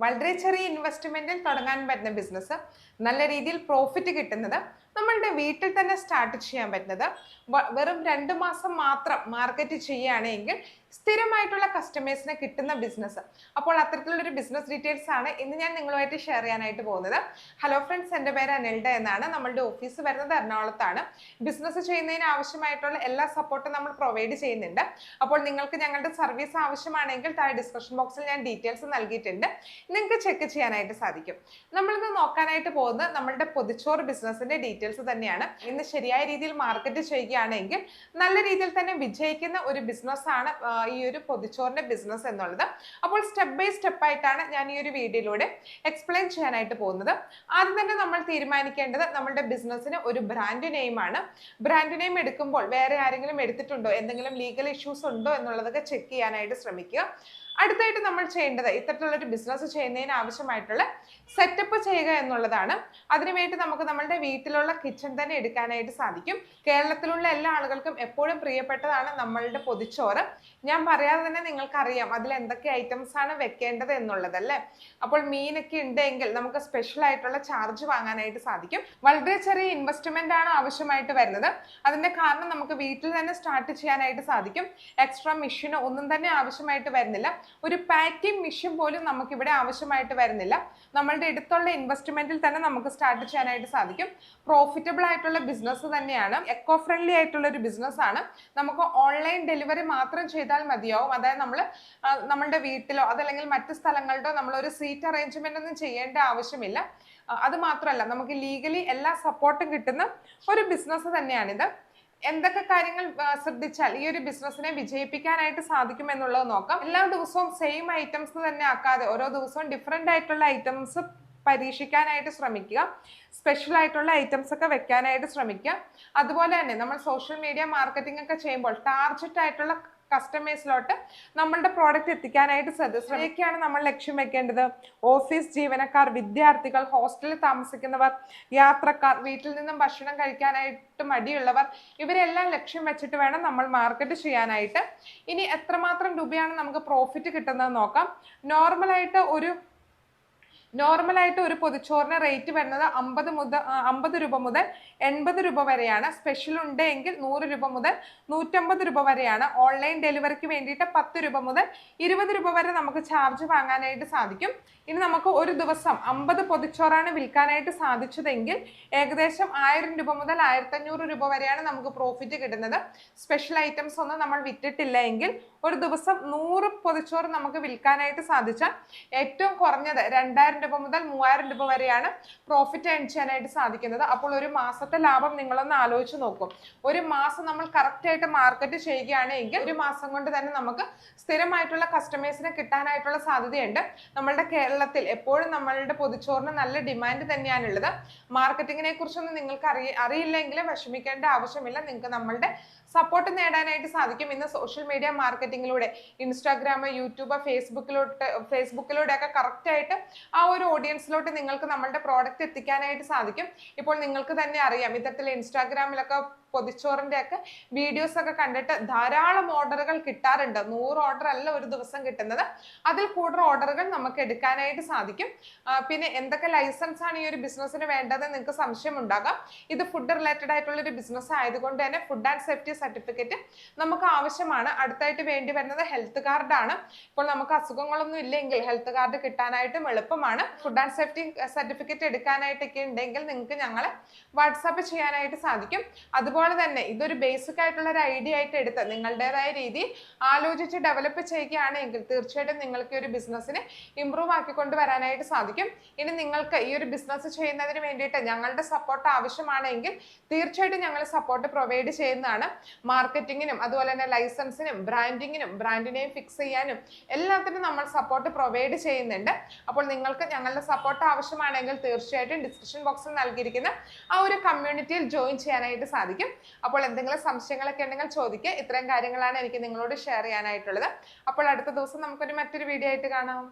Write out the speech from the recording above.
വളരെ ചെറിയ ഇൻവെസ്റ്റ്മെന്റിൽ തുടങ്ങാൻ പറ്റുന്ന ബിസിനസ് നല്ല രീതിയിൽ പ്രോഫിറ്റ് കിട്ടുന്നത് നമ്മളുടെ വീട്ടിൽ തന്നെ സ്റ്റാർട്ട് ചെയ്യാൻ പറ്റുന്നത് വെറും രണ്ട് മാസം മാത്രം മാർക്കറ്റ് ചെയ്യുകയാണെങ്കിൽ സ്ഥിരമായിട്ടുള്ള കസ്റ്റമേഴ്സിനെ കിട്ടുന്ന ബിസിനസ് അപ്പോൾ അത്തരത്തിലുള്ളൊരു ബിസിനസ് ഡീറ്റെയിൽസ് ആണ് ഇന്ന് ഞാൻ നിങ്ങളുമായിട്ട് ഷെയർ ചെയ്യാനായിട്ട് പോകുന്നത്. ഹലോ ഫ്രണ്ട്സ് എന്റെ പേര് അനിൽഡ എന്നാണ്. നമ്മളുടെ ഓഫീസ് വരുന്നത് എറണാകുളത്താണ്. ബിസിനസ് ചെയ്യുന്നതിന് ആവശ്യമായിട്ടുള്ള എല്ലാ സപ്പോർട്ടും നമ്മൾ പ്രൊവൈഡ് ചെയ്യുന്നുണ്ട്. അപ്പോൾ നിങ്ങൾക്ക് ഞങ്ങളുടെ സർവീസ് ആവശ്യമാണെങ്കിൽ താഴെ ഡിസ്ക്രിപ്ഷൻ ബോക്സിൽ ഞാൻ ഡീറ്റെയിൽസ് നൽകിയിട്ടുണ്ട്. നിങ്ങൾക്ക് ചെക്ക് ചെയ്യാനായിട്ട് സാധിക്കും. നമ്മളിന്ന് നോക്കാനായിട്ട് പോകുന്നത് നമ്മളുടെ പൊതിച്ചോറ് ബിസിനസ്സിന്റെ ഡീറ്റെയിൽസ് തന്നെയാണ്. ഇന്ന് ശരിയായ രീതിയിൽ മാർക്കറ്റ് ചെയ്യുകയാണെങ്കിൽ നല്ല രീതിയിൽ തന്നെ വിജയിക്കുന്ന ഒരു ബിസിനസ് ആണ് ഈ ഒരു പൊതിച്ചോറിന്റെ ബിസിനസ് എന്നുള്ളത്. അപ്പോൾ സ്റ്റെപ്പ് ബൈ സ്റ്റെപ്പ് ആയിട്ടാണ് ഞാൻ ഈ ഒരു വീഡിയോയിലൂടെ എക്സ്പ്ലെയിൻ ചെയ്യാനായിട്ട് പോകുന്നത്. ആദ്യം തന്നെ നമ്മൾ തീരുമാനിക്കേണ്ടത് നമ്മുടെ ബിസിനസ്സിന് ഒരു ബ്രാൻഡ് നെയിം ആണ്. ബ്രാൻഡ് നെയിം എടുക്കുമ്പോൾ വേറെ ആരെങ്കിലും എടുത്തിട്ടുണ്ടോ? എന്തെങ്കിലും ലീഗൽ ഇഷ്യൂസ് ഉണ്ടോ എന്നുള്ളതൊക്കെ ചെക്ക് ചെയ്യാനായിട്ട് ശ്രമിക്കുക. അടുത്തായിട്ട് നമ്മൾ ചെയ്യേണ്ടത് ഇത്തരത്തിലുള്ള ഒരു ബിസിനസ് ചെയ്യുന്നതിന് ആവശ്യമായിട്ടുള്ള സെറ്റപ്പ് ചെയ്യുക എന്നുള്ളതാണ്. അതിനുവേണ്ടി നമുക്ക് നമ്മളുടെ വീട്ടിലുള്ള കിച്ചൺ തന്നെ എടുക്കാനായിട്ട് സാധിക്കും. കേരളത്തിലുള്ള എല്ലാ ആളുകൾക്കും എപ്പോഴും പ്രിയപ്പെട്ടതാണ് നമ്മളുടെ പൊതിച്ചോറ്. ഞാൻ പറയാതെ തന്നെ നിങ്ങൾക്കറിയാം അതിൽ എന്തൊക്കെ ഐറ്റംസ് ആണ് വെക്കേണ്ടത് എന്നുള്ളതല്ലേ അപ്പോൾ മീനൊക്കെ ഉണ്ടെങ്കിൽ നമുക്ക് സ്പെഷ്യൽ ആയിട്ടുള്ള ചാർജ് വാങ്ങാനായിട്ട് സാധിക്കും. വളരെ ചെറിയ ഇൻവെസ്റ്റ്മെന്റ് ആണ് ആവശ്യമായിട്ട് വരുന്നത്. അതിന്റെ കാരണം നമുക്ക് വീട്ടിൽ തന്നെ സ്റ്റാർട്ട് ചെയ്യാനായിട്ട് സാധിക്കും. എക്സ്ട്രാ മെഷീനോ ഒന്നും തന്നെ ആവശ്യമായിട്ട് വരുന്നില്ല. ഒരു പാക്കിംഗ് മെഷീൻ പോലും നമുക്ക് ഇവിടെ ആവശ്യമായിട്ട് വരുന്നില്ല. നമ്മളുടെ അടുത്തുള്ള ഇൻവെസ്റ്റ്മെന്റിൽ തന്നെ നമുക്ക് സ്റ്റാർട്ട് ചെയ്യാനായിട്ട് സാധിക്കും. പ്രോഫിറ്റബിൾ ആയിട്ടുള്ള ബിസിനസ് തന്നെയാണ്. എക്കോ ഫ്രണ്ട്ലി ആയിട്ടുള്ള ഒരു ബിസിനസ് ആണ്. നമുക്ക് ഓൺലൈൻ ഡെലിവറി മാത്രം ചെയ്താൽ മതിയാവും. അതായത് നമ്മൾ നമ്മളുടെ വീട്ടിലോ അതല്ലെങ്കിൽ മറ്റ് സ്ഥലങ്ങളിലോ നമ്മൾ ഒരു സീറ്റ് അറേഞ്ച്മെന്റ് ഒന്നും ചെയ്യേണ്ട ആവശ്യമില്ല. അത് മാത്രമല്ല നമുക്ക് ലീഗലി എല്ലാ സപ്പോർട്ടും കിട്ടുന്ന ഒരു ബിസിനസ് തന്നെയാണിത്. എന്തൊക്കെ കാര്യങ്ങൾ ശ്രദ്ധിച്ചാൽ ഈ ഒരു ബിസിനസ്സിനെ വിജയിപ്പിക്കാനായിട്ട് സാധിക്കും എന്നുള്ളത് നോക്കാം. എല്ലാ ദിവസവും സെയിം ഐറ്റംസ് തന്നെ ആക്കാതെ ഓരോ ദിവസവും ഡിഫറെന്റ് ആയിട്ടുള്ള ഐറ്റംസ് പരീക്ഷിക്കാനായിട്ട് ശ്രമിക്കുക. സ്പെഷ്യൽ ആയിട്ടുള്ള ഐറ്റംസ് ഒക്കെ വെക്കാനായിട്ട് ശ്രമിക്കുക. അതുപോലെ തന്നെ നമ്മൾ സോഷ്യൽ മീഡിയ മാർക്കറ്റിംഗ് ഒക്കെ ചെയ്യുമ്പോൾ ടാർജറ്റ് ആയിട്ടുള്ള കസ്റ്റമേഴ്സിലോട്ട് നമ്മളുടെ പ്രോഡക്റ്റ് എത്തിക്കാനായിട്ട് ശ്രദ്ധിക്കുകയാണ് നമ്മൾ ലക്ഷ്യം വെക്കേണ്ടത്. ഓഫീസ് ജീവനക്കാർ വിദ്യാർത്ഥികൾ ഹോസ്റ്റലിൽ താമസിക്കുന്നവർ യാത്രക്കാർ വീട്ടിൽ നിന്നും ഭക്ഷണം കഴിക്കാനായിട്ട് മടിയുള്ളവർ ഇവരെല്ലാം ലക്ഷ്യം വെച്ചിട്ട് വേണം നമ്മൾ മാർക്കറ്റ് ചെയ്യാനായിട്ട്. ഇനി എത്രമാത്രം രൂപയാണ് നമുക്ക് പ്രോഫിറ്റ് കിട്ടുന്നത് നോക്കാം. നോർമലായിട്ട് ഒരു നോർമലായിട്ട് ഒരു പൊതിച്ചോറിന് റേറ്റ് വരുന്നത് അമ്പത് മുതൽ അമ്പത് രൂപ മുതൽ എൺപത് രൂപ വരെയാണ്. സ്പെഷ്യൽ ഉണ്ട് എങ്കിൽ നൂറ് രൂപ മുതൽ നൂറ്റമ്പത് രൂപ വരെയാണ്. ഓൺലൈൻ ഡെലിവറിക്ക് വേണ്ടിയിട്ട് പത്ത് രൂപ മുതൽ ഇരുപത് രൂപ വരെ നമുക്ക് ചാർജ് വാങ്ങാനായിട്ട് സാധിക്കും. ഇനി നമുക്ക് ഒരു ദിവസം അമ്പത് പൊതിച്ചോറാണ് വിൽക്കാനായിട്ട് സാധിച്ചതെങ്കിൽ ഏകദേശം ആയിരം രൂപ മുതൽ ആയിരത്തഞ്ഞൂറ് രൂപ വരെയാണ് നമുക്ക് പ്രോഫിറ്റ് കിട്ടുന്നത്. സ്പെഷ്യൽ ഐറ്റംസ് ഒന്നും നമ്മൾ വിറ്റിട്ടില്ല എങ്കിൽ ഒരു ദിവസം നൂറ് പൊതിച്ചോറ് നമുക്ക് വിൽക്കാനായിട്ട് സാധിച്ചാൽ ഏറ്റവും കുറഞ്ഞത് രണ്ടായിരം രൂപ മുതൽ മൂവായിരം രൂപ വരെയാണ് പ്രോഫിറ്റ് ഏൺ ചെയ്യാനായിട്ട് സാധിക്കുന്നത്. അപ്പോൾ ഒരു മാസത്തെ ലാഭം നിങ്ങളൊന്ന് ആലോചിച്ച് നോക്കും. ഒരു മാസം നമ്മൾ കറക്റ്റായിട്ട് മാർക്കറ്റ് ചെയ്യുകയാണെങ്കിൽ ഒരു മാസം കൊണ്ട് തന്നെ നമുക്ക് സ്ഥിരമായിട്ടുള്ള കസ്റ്റമേഴ്സിനെ കിട്ടാനായിട്ടുള്ള സാധ്യതയുണ്ട്. നമ്മളുടെ കേരളത്തിൽ എപ്പോഴും നമ്മളുടെ പൊതിച്ചോറിന് നല്ല ഡിമാൻഡ് തന്നെയാണുള്ളത്. മാർക്കറ്റിങ്ങിനെ കുറിച്ചൊന്നും നിങ്ങൾക്ക് അറിയ അറിയില്ലെങ്കിൽ വിഷമിക്കേണ്ട ആവശ്യമില്ല. നിങ്ങൾക്ക് നമ്മളുടെ സപ്പോർട്ട് നേടാനായിട്ട് സാധിക്കും. ഇന്ന് സോഷ്യൽ മീഡിയ മാർക്കറ്റിങ്ങിലൂടെ ഇൻസ്റ്റാഗ്രാം യൂട്യൂബ് ഫേസ്ബുക്കിലോട്ട് ഫേസ്ബുക്കിലൂടെ ഒക്കെ കറക്റ്റായിട്ട് ആ ഒരു ഓഡിയൻസിലോട്ട് നിങ്ങൾക്ക് നമ്മളുടെ പ്രോഡക്റ്റ് എത്തിക്കാനായിട്ട് സാധിക്കും. ഇപ്പോൾ നിങ്ങൾക്ക് തന്നെ അറിയാം ഇത്തരത്തിൽ ഇൻസ്റ്റാഗ്രാമിലൊക്കെ പൊതിച്ചോറിന്റെ ഒക്കെ വീഡിയോസ് ഒക്കെ കണ്ടിട്ട് ധാരാളം ഓർഡറുകൾ കിട്ടാറുണ്ട്. നൂറ് ഓർഡർ അല്ല ഒരു ദിവസം കിട്ടുന്നത്. അതിൽ കൂടുതൽ ഓർഡറുകൾ നമുക്ക് എടുക്കാനായിട്ട് സാധിക്കും. പിന്നെ എന്തൊക്കെ ലൈസൻസ് ആണ് ഈ ഒരു ബിസിനസ്സിന് വേണ്ടത് നിങ്ങൾക്ക് സംശയം ഉണ്ടാകാം ഇത് ഫുഡ് റിലേറ്റഡ് ആയിട്ടുള്ള ഒരു ബിസിനസ് ആയതുകൊണ്ട് തന്നെ ഫുഡ് ആൻഡ് സേഫ്റ്റി സർട്ടിഫിക്കറ്റ് നമുക്ക് ആവശ്യമാണ്. അടുത്തായിട്ട് വേണ്ടി വരുന്നത് ഹെൽത്ത് കാർഡാണ് ഇപ്പോൾ നമുക്ക് അസുഖങ്ങളൊന്നും ഇല്ലെങ്കിൽ ഹെൽത്ത് കാർഡ് കിട്ടാനായിട്ടും എളുപ്പമാണ്. ഫുഡ് ആൻഡ് സേഫ്റ്റി സർട്ടിഫിക്കറ്റ് എടുക്കാനായിട്ടൊക്കെ ഉണ്ടെങ്കിൽ നിങ്ങൾക്ക് ഞങ്ങളെ വാട്സാപ്പ് ചെയ്യാനായിട്ട് സാധിക്കും. അതുപോലെ തന്നെ ഇതൊരു ബേസിക് ആയിട്ടുള്ള ഒരു ഐഡിയ ആയിട്ട് എടുത്ത് നിങ്ങളുടേതായ രീതി ആലോചിച്ച് ഡെവലപ്പ് ചെയ്യുകയാണെങ്കിൽ തീർച്ചയായിട്ടും നിങ്ങൾക്ക് ഒരു ബിസിനസ്സിനെ ഇമ്പ്രൂവ് ആക്കിക്കൊണ്ട് വരാനായിട്ട് സാധിക്കും. ഇനി നിങ്ങൾക്ക് ഈ ഒരു ബിസിനസ് ചെയ്യുന്നതിന് വേണ്ടിയിട്ട് ഞങ്ങളുടെ സപ്പോർട്ട് ആവശ്യമാണെങ്കിൽ തീർച്ചയായിട്ടും ഞങ്ങൾ സപ്പോർട്ട് പ്രൊവൈഡ് ചെയ്യുന്നതാണ്. മാർക്കറ്റിങ്ങിനും അതുപോലെ തന്നെ ലൈസൻസിനും ബ്രാൻഡിങ്ങിനും ബ്രാൻഡിനെയും ഫിക്സ് ചെയ്യാനും എല്ലാത്തിനും നമ്മൾ സപ്പോർട്ട് പ്രൊവൈഡ് ചെയ്യുന്നുണ്ട്. അപ്പോൾ നിങ്ങൾക്ക് ഞങ്ങളുടെ സപ്പോർട്ട് ആവശ്യമാണെങ്കിൽ തീർച്ചയായിട്ടും ഡിസ്ക്രിപ്ഷൻ ബോക്സിൽ നൽകിയിരിക്കുന്ന ആ ഒരു കമ്മ്യൂണിറ്റിയിൽ ജോയിൻ ചെയ്യാനായിട്ട് സാധിക്കും. അപ്പോൾ എന്തെങ്കിലും സംശയങ്ങളൊക്കെ ഉണ്ടെങ്കിൽ ചോദിക്കുക ഇത്രയും കാര്യങ്ങളാണ് എനിക്ക് നിങ്ങളോട് ഷെയർ ചെയ്യാനായിട്ടുള്ളത്. അപ്പോൾ അടുത്ത ദിവസം നമുക്കൊരു മറ്റൊരു വീഡിയോ ആയിട്ട് കാണാം.